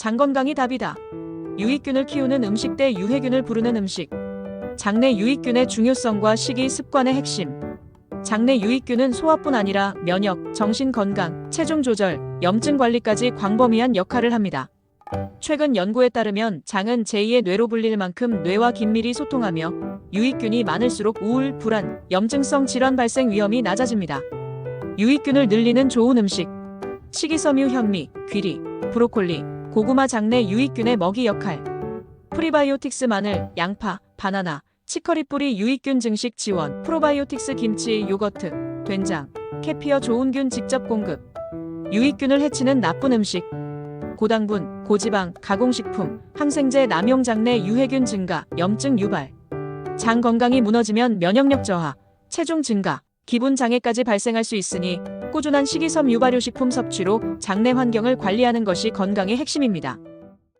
장 건강이 답이다. 유익균을 키우는 음식 대 유해균을 부르는 음식. 장내 유익균의 중요성과 식이 습관의 핵심. 장내 유익균은 소화뿐 아니라 면역, 정신 건강, 체중 조절, 염증 관리까지 광범위한 역할을 합니다. 최근 연구에 따르면 장은 제2의 뇌로 불릴 만큼 뇌와 긴밀히 소통하며 유익균이 많을수록 우울, 불안, 염증성 질환 발생 위험이 낮아집니다. 유익균을 늘리는 좋은 음식. 식이섬유 현미, 귀리, 브로콜리, 고구마 장내 유익균의 먹이 역할. 프리바이오틱스 마늘, 양파, 바나나, 치커리 뿌리 유익균 증식 지원, 프로바이오틱스 김치, 요거트, 된장, 캐피어 좋은 균 직접 공급. 유익균을 해치는 나쁜 음식. 고당분, 고지방, 가공식품, 항생제 남용 장내 유해균 증가, 염증 유발. 장 건강이 무너지면 면역력 저하, 체중 증가, 기분 장애까지 발생할 수 있으니 꾸준한 식이섬 유 발효식품 섭취로 장내 환경을 관리하는 것이 건강의 핵심입니다.